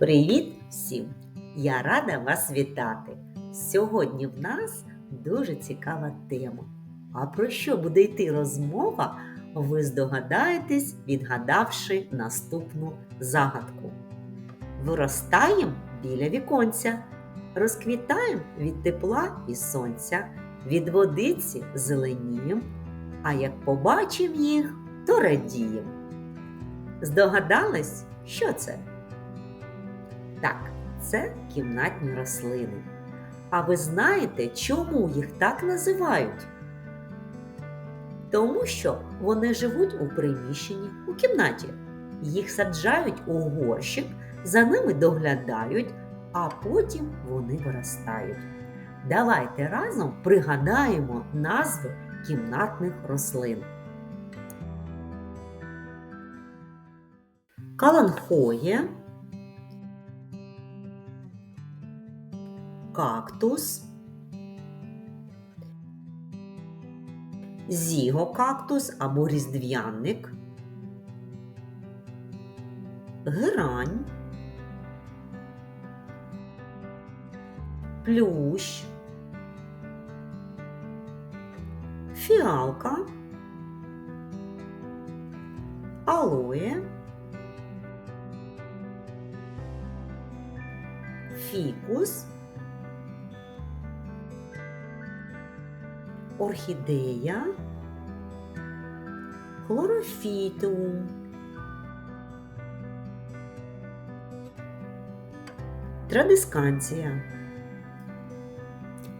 Привіт всім! Я рада вас вітати. Сьогодні в нас дуже цікава тема. А про що буде йти розмова, ви здогадаєтесь, відгадавши наступну загадку. Виростаємо біля віконця, розквітаємо від тепла і сонця, від водиці зеленієм, а як побачимо їх, то радієм. Здогадались, що це? Так, це кімнатні рослини. А ви знаєте, чому їх так називають? Тому що вони живуть у приміщенні у кімнаті. Їх саджають у горщик, за ними доглядають, а потім вони виростають. Давайте разом пригадаємо назви кімнатних рослин. Каланхоє, кактус, зігокактус або різдв'яник, герань, плющ, фіалка, алоє, фікус, орхідея, хлорофітум, традисканція.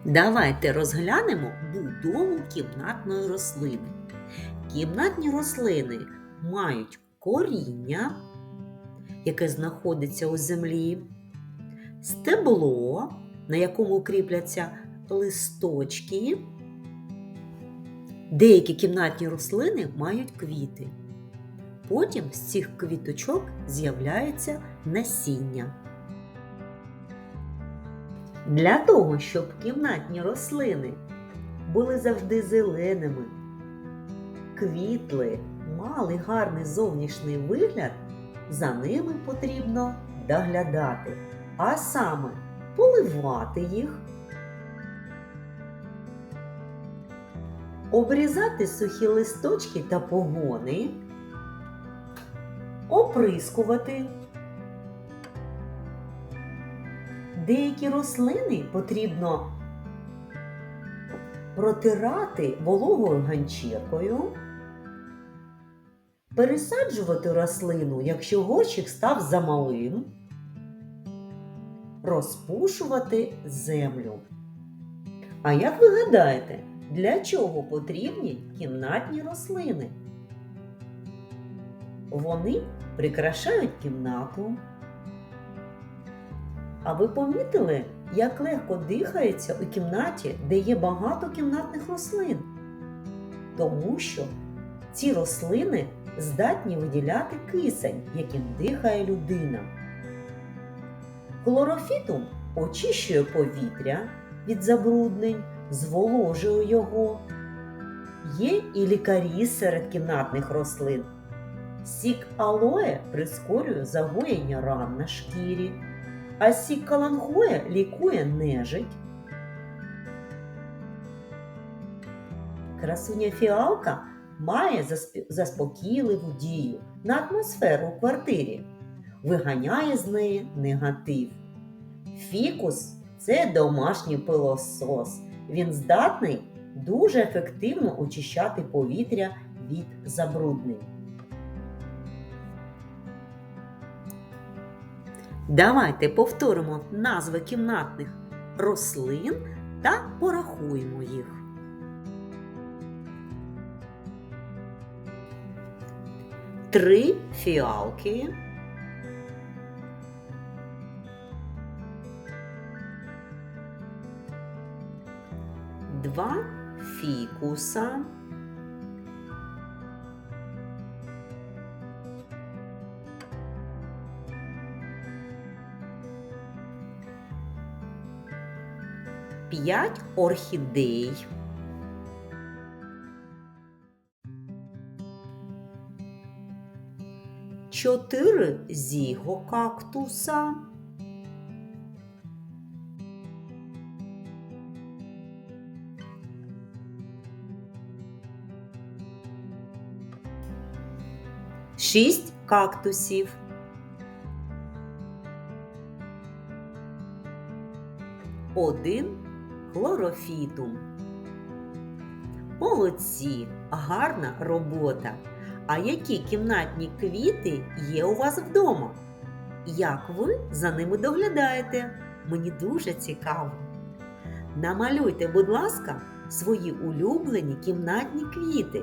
Давайте розглянемо будову кімнатної рослини. Кімнатні рослини мають коріння, яке знаходиться у землі, стебло, на якому кріпляться листочки. Деякі кімнатні рослини мають квіти. Потім з цих квіточок з'являється насіння. Для того, щоб кімнатні рослини були завжди зеленими, квітли, мали гарний зовнішній вигляд, за ними потрібно доглядати, а саме поливати їх, обрізати сухі листочки та погони, оприскувати. Деякі рослини потрібно протирати вологою ганчіркою, пересаджувати рослину, якщо горщик став замалим, розпушувати землю. А як ви гадаєте, для чого потрібні кімнатні рослини? Вони прикрашають кімнату. А ви помітили, як легко дихається у кімнаті, де є багато кімнатних рослин? Тому що ці рослини здатні виділяти кисень, яким дихає людина. Хлорофітум очищує повітря від забруднень, зволожує його. Є і лікарі серед кімнатних рослин. Сік алоє прискорює загоєння ран на шкірі а сік каланхоя лікує нежить. Красуня фіалка має заспокійливу дію на атмосферу у квартирі, виганяє з неї негатив. Фікус це домашній пилосос. Він здатний дуже ефективно очищати повітря від забруднень. Давайте повторимо назви кімнатних рослин та порахуємо їх. Три фіалки. Два фікуса. П'ять орхідей. Чотири зігокактуса. Шість кактусів. Один хлорофітум. Молодці, гарна робота. А які кімнатні квіти є у вас вдома? Як ви за ними доглядаєте? Мені дуже цікаво. Намалюйте, будь ласка, свої улюблені кімнатні квіти.